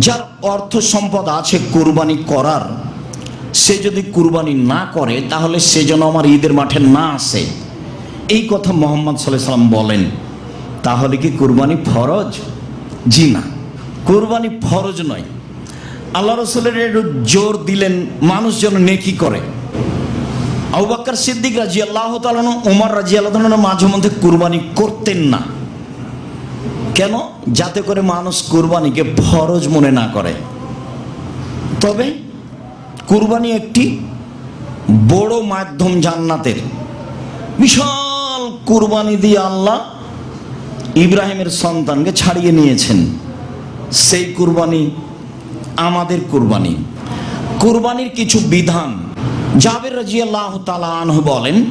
যার অর্থ সম্পদ আছে কুরবানি করার, সে যদি কুরবানি না করে, তাহলে সে যেন আমার ঈদের মাঠে না আসে। এই কথা মোহাম্মদ সাল্লাম বলেন, তাহলে কি কুরবানি ফরজ? জি না। কুরবানি ফরজ নয়। আল্লাহ রসুলের একটু জোর দিলেন, মানুষ যেন নেকি করে। আউবাক্কর সিদ্দিক রাজি আল্লাহ তালানো উমর রাজি আল্লাহ মাঝে মধ্যে কুরবানি করতেন না। কেন? যাতে করে মানুষ কুরবানিকে ফরজ মনে না করে। তবে কুরবানি একটি বড় মাধ্যম জান্নাতের। বিশাল কুরবানি দিয়ে আল্লাহ ইব্রাহিমের সন্তানকে ছাড়িয়ে নিয়েছেন। সেই কুরবানি আমাদের কুরবানি। কুরবানির কিছু বিধান। জাবের রাজি তালা তালাহ বলেন,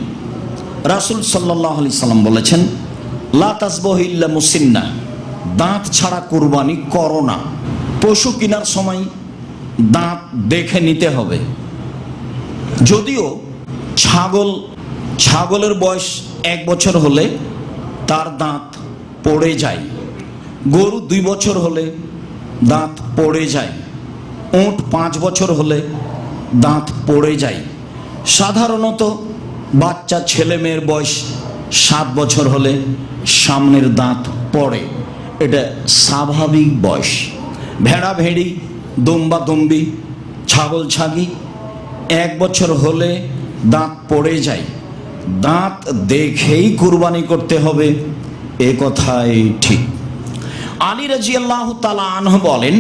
রাসুল সাল্লাহ আলি সাল্লাম বলেছেন, লা তাসবহিল্লা মুসিন্না। দাঁত ছাড়া কুরবানি করো না। পশু কেনার সময় দাঁত দেখে নিতে হবে। যদিও ছাগল, ছাগলের বয়স এক বছর হলে তার দাঁত পড়ে যায়। গরু দুই বছর হলে দাঁত পড়ে যায়। উঁট পাঁচ বছর হলে দাঁত পড়ে যায়। সাধারণত বাচ্চা ছেলে মেয়ের বয়স সাত বছর হলে সামনের দাঁত পড়ে। এটা স্বাভাবিক বয়স। ভেড়া ভেড়ি দম্বা দম্বি ছাগল ছাগি এক বছর হলে দাঁত পড়ে যায়। দাঁত দেখেই কুরবানি করতে হবে, এ কথাই ঠিক। আলী রাজি আল্লাহ তালা বলেন,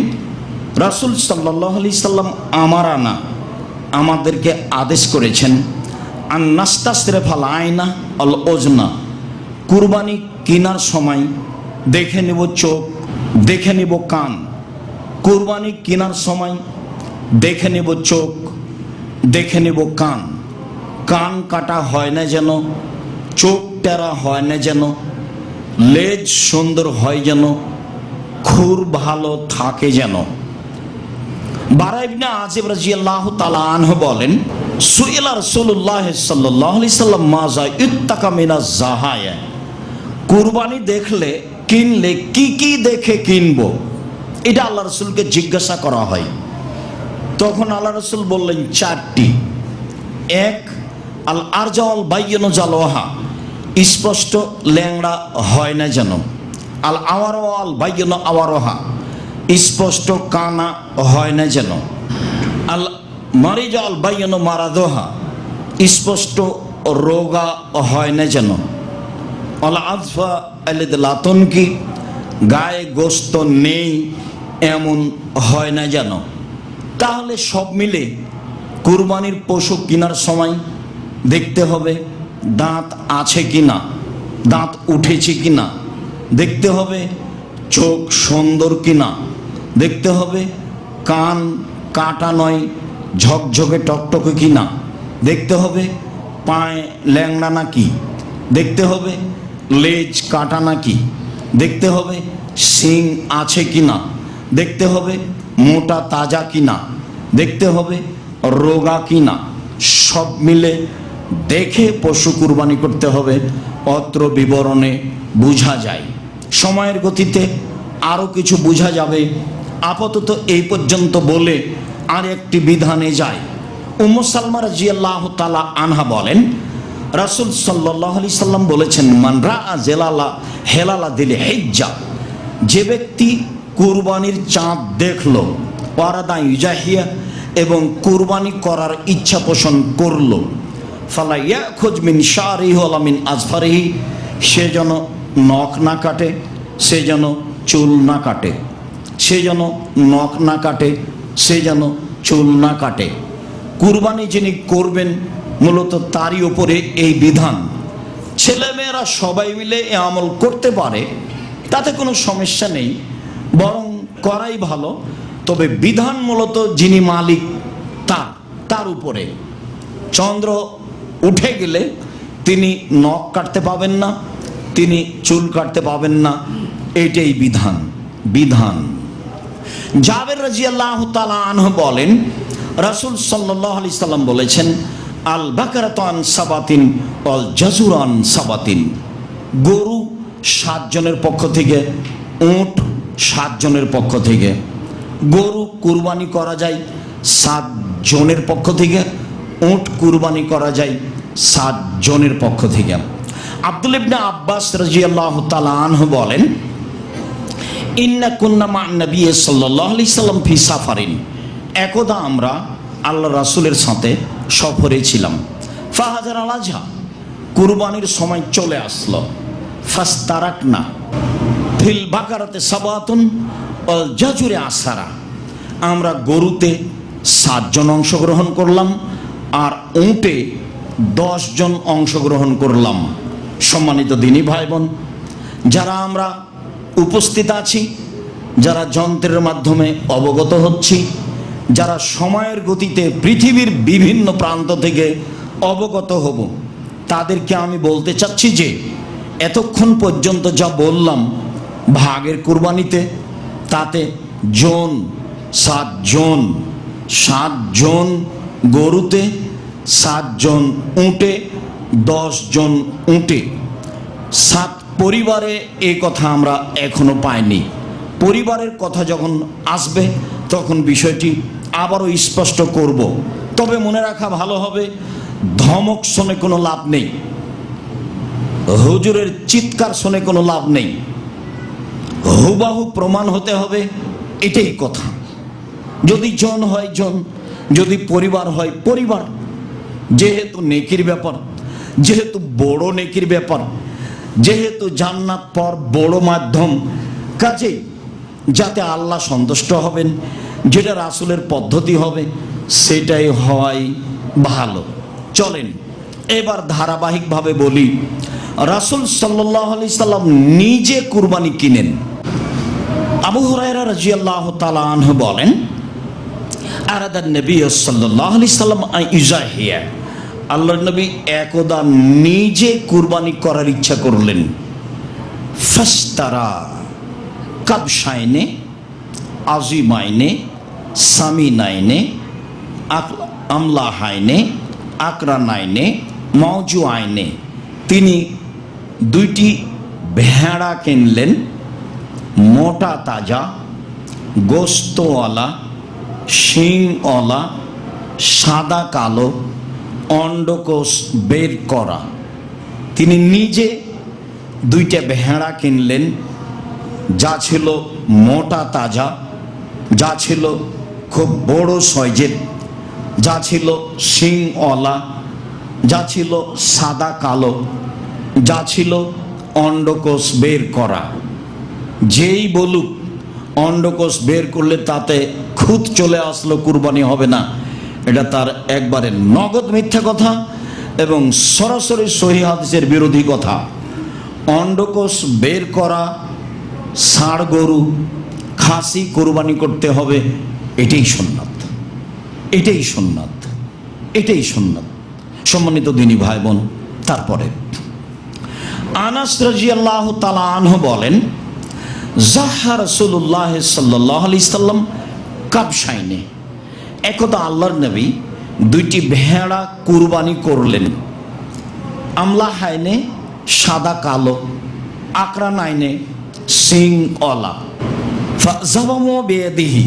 রাসুল সাল্লাহ আলি সাল্লাম আমার আনা আমাদেরকে আদেশ করেছেন আর নাস্তা সেরেফাল আয়না অল ওজনা, কুরবানি কেনার সময় দেখে নেব চোখ, দেখে নেব কান। কুরবানি কেনার সময় দেখে নেব চোখ, দেখে নেব কান। কান কাটা হয় না যেন, চোখ টেরা হয় না যেন, লেজ সুন্দর হয় যেন, খুর ভালো থাকে যেন। বারাইবনা আজিব রাজিয়াল্লাহু তাআলা আনহু বলেন, সুইলা রাসূলুল্লাহ সাল্লাল্লাহু আলাইহি সাল্লাম মাজা ইত্তাকা মিনাজ জাহায়া কুরবানি দেখলে কিনলে কি কি দেখে কিনবো? এটা আল্লাহ রসুলকে জিজ্ঞাসা করা হয়। তখন আল্লাহ রসুল বললেন, চারটি। এক, আল আরজাওয়াল বাইয়ন জালোহা। স্পষ্ট, ল্যাংড়া হয় না যেন। আল আওয়ারওয়াল বাইয়ন আওয়ারোহা। স্পষ্ট, কানা হয় না যেন। আল মারিজ আল বাইয়ন মারাদোহা। স্পষ্ট, রোগা হয় না যেন। আল আজফা আলিদ লাতনকি গায়ে গোস্ত নেই, এমন হয় না যেন। তাহলে সব মিলে কুরবানির পশু কেনার সময় দেখতে হবে দাঁত আছে কি না দাঁত উঠেছে কি না দেখতে হবে চোখ সুন্দর কি না দেখতে হবে কান কাটা নয়, ঝকঝকে টকটকে কি না দেখতে হবে পায়ে ল্যাংড়া নাকি। দেখতে হবে লেজ কাটা নাকি? দেখতে হবে শিং আছে কি না দেখতে হবে মোটা তাজা কি না দেখতে হবে রোগা কি না সব মিলে দেখে পশু কুরবানি করতে হবে। অত্র বিবরণে বোঝা যায়। সময়ের গতিতে আরও কিছু বোঝা যাবে। আপাতত এই পর্যন্ত বলে আর একটি বিধানে যায়। উম্মু সালমা রাজিয়াল্লাহ তালা আনহা বলেন রাসুল সাল্লাহ আলি সাল্লাম বলেছেন মানরা জেলালা হেলালা দিলে হেজ্জা, যে ব্যক্তি কুরবানির চাঁদ দেখল পারাদা ইজাহিয়া এবং কুরবানি করার ইচ্ছা পোষণ করল ফালাইয়া খোঁজমিন শাহরি হলামিন আজফারিহি সে যেন নখ না কাটে, সে যেন চুল না কাটে, সে যেন নখ না কাটে, সে যেন চুল না কাটে। কুরবানি যিনি করবেন মূলত তারই ওপরে এই বিধান। ছেলেমেয়েরা সবাই মিলে এ আমল করতে পারে, তাতে কোনো সমস্যা নেই, বরং করাই ভালো। তবে বিধান মূলত যিনি মালিক তার তার উপরে। চন্দ্র উঠে গেলে তিনি নখ কাটতে পাবেন না, তিনি চুল কাটতে পাবেন না, এটাই বিধান বিধান। জাবের রাজিয়াল্লাহ তালা আনহ বলেন, রাসুল সাল্লাহ আলি সাল্লাম বলেছেন আল বাকারাতান সাবাতিন অল জাজুরান সাবাতিন। গরু সাতজনের পক্ষ থেকে, উঁট সাতজনের পক্ষ থেকে। গরু কুরবানি করা যায় সাত জনের পক্ষ থেকে, উট কুরবানি করা যায় সাত জনের পক্ষ থেকে। আব্দুল ইবনে আব্বাস রাজিয়াল্লাহ তালাহ বলেন, ইন্না কুন্না মা নবী সাল্লাহ আলি সাল্লাম ফি সাফারিন। একদা আমরা আল্লাহ রাসুলের সাথে সফরে ছিলাম। ফাহাজার আলাজা কুরবানির সময় চলে আসলো। ফাস্তারাক না ফিল বাকারাতে সাবাতুন অল জাজুরে আসারা। আমরা গরুতে সাতজন অংশগ্রহণ করলাম আর উঁটে জন অংশগ্রহণ করলাম। সম্মানিত দিনী ভাই বোন যারা আমরা উপস্থিত আছি, যারা যন্ত্রের মাধ্যমে অবগত হচ্ছি যারা সময়ের গতিতে পৃথিবীর বিভিন্ন প্রান্ত থেকে অবগত হব, তাদেরকে আমি বলতে চাচ্ছি যে, এতক্ষণ পর্যন্ত যা বললাম ভাগের কুরবানিতে, তাতে জন সাতজন সাতজন গরুতে সাতজন উঁটে জন উঁটে। সাত পরিবারে এই কথা আমরা এখনও পাইনি। পরিবারের কথা যখন আসবে তখন বিষয়টি আবারও স্পষ্ট করব। তবে মনে রাখা ভালো হবে, ধমক শুনে কোনো লাভ নেই। হুজুরের চিৎকার শুনে কোনো লাভ নেই। হুবাহু প্রমাণ হতে হবে, এটাই কথা। যদি জন হয় জন, যদি পরিবার হয় পরিবার। যেহেতু নেকির ব্যাপার, যেহেতু বড় নেকির ব্যাপার, যেহেতু জান্নাত পর বড় মাধ্যম, কাজেই যাতে আল্লাহ সন্তুষ্ট হবেন যেটা রাসুলের পদ্ধতি হবে, সেটাই হয় ভালো। চলেন, এবার ধারাবাহিকভাবে বলি, রাসুল সাল্লাহ আলি সাল্লাম নিজে কুরবানি কিনেন। আবু হুরায়রা রাজিয়াল্লাহ তালাহ বলেন আরাদান নবী সাল্লাহ আলি সাল্লাম ইজাহিয়া আল্লাহ নবী একদা নিজে কুরবানি করার ইচ্ছা করলেন। ফাস্তারা কাবসাইনে আজিমাইনে সামিনাইনে আমলা হাইনে আকরা নাইনে মৌজু আইনে তিনি দুইটি ভেড়া কিনলেন, মোটা তাজা, গোস্তওয়ালা, শিংওয়ালা, সাদা কালো, অন্ডকোষ বের করা। তিনি নিজে দুইটা ভেড়া কিনলেন, যা ছিল মোটা তাজা, যা ছিল খুব বড় সয়জের যা ছিল শিংওয়ালা যা ছিল সাদা কালো, যা ছিল অন্ডকোষ বের করা। যেই বলুক অন্ডকোষ বের করলে তাতে খুদ চলে আসলো, কুরবানি হবে না। এটা তার একবারে নগদ মিথ্যা কথা এবং সরাসরি সহি হাদিসের বিরোধী কথা। অন্ডকোষ বের করা, ষাঁড় গরু খাসি কোরবানি করতে হবে এটাই সোননাথ এটাই সোননাথ এটাই সোননাথ সম্মানিত দিনী ভাই বোন তারপরে। আনাস রাজি আল্লাহ তালা আনহ বলেন, জাহা রসুল্লাহ সাল্লাহ আলি সাল্লাম কাবসাইনে একদা আল্লাহর নবী দুইটি ভেড়া কুরবানি করলেন। আমলা হাইনে সাদা কালো আকরা নাইনে সিং অলা জাবামো বেদিহি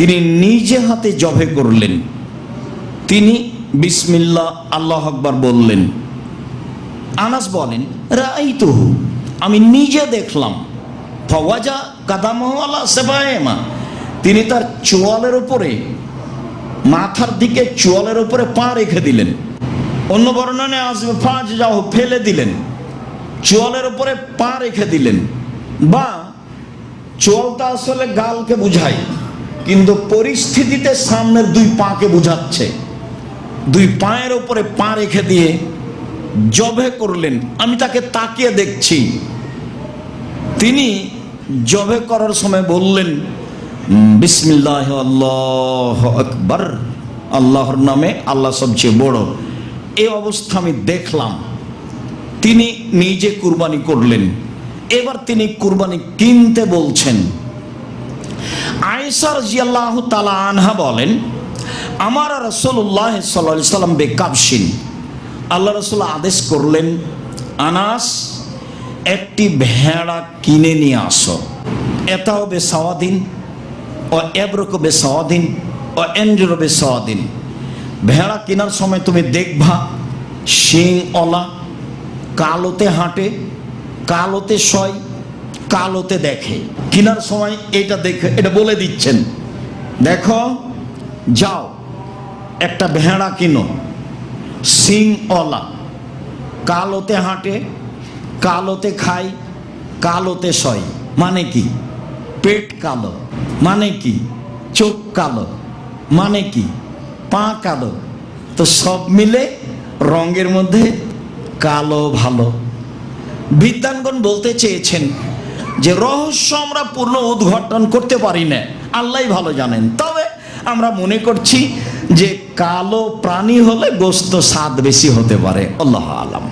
তিনি নিজে হাতে জবে করলেন। তিনি বিসমিল্লা আল্লাহ আকবার বললেন, আনাস বলেন রাইতুহু আমি নিজে দেখলাম। ফওয়াজা কাদামহওয়ালা সেবায়েমা তিনি তার চোয়ালের উপরে, মাথার দিকে চোয়ালের উপরে পা রেখে দিলেন। অন্য বর্ণনে আসবে ফাঁজ যাও ফেলে দিলেন। চোয়ালের উপরে পা রেখে দিলেন। বা, চোয়ালটা আসলে গালকে বুঝায়। কিন্তু পরিস্থিতিতে সামনের দুই পাকে বুঝাচ্ছে। দুই পায়ের উপরে পা রেখে দিয়ে জবে করলেন। আমি তাকে তাকিয়ে দেখছি। তিনি জবে করার সময় বললেন, বিসমিল্লাহ আল্লাহ আকবর। আল্লাহর নামে আল্লাহ সবচেয়ে বড়। এ অবস্থা আমি দেখলাম। তিনি নিজে কুরবানি করলেন। এবার তিনি কুরবানি কিনতে বলছেন। আয়সার জিয়াল্লাহ তালা আনহা বলেন, আমার রসুল্লাহ সাল্লা সাল্লাম বেকাবসিন আল্লাহ রসুল আদেশ করলেন, আনাস, একটি ভেড়া কিনে নিয়ে আসো। এটাও বে সাওয়াদিন, ও এব্রকবে সদিন ও এন্ড্রবে সদিন ভেড়া কেনার সময় তুমি দেখবা শিং অলা কালোতে হাঁটে, কালোতে সয় কালোতে দেখে। কেনার সময় এটা দেখে, এটা বলে দিচ্ছেন। দেখো, যাও, একটা ভেড়া কিনো সিং অলা কালোতে হাঁটে, কালোতে খায়, কালোতে সয় মানে কি? পেট কালো। মানে কি? চোখ কালো। মানে কি? পা কালো। তো সব মিলে রঙের মধ্যে কালো ভালো। বিদ্যানগণ বলতে চেয়েছেন যে রহস্য আমরা পূর্ণ উদ্ঘাটন করতে পারি না আল্লাহ ভালো জানেন। তবে আমরা মনে করছি যে কালো প্রাণী হলে গোস্ত স্বাদ বেশি হতে পারে। আল্লাহ আলাম।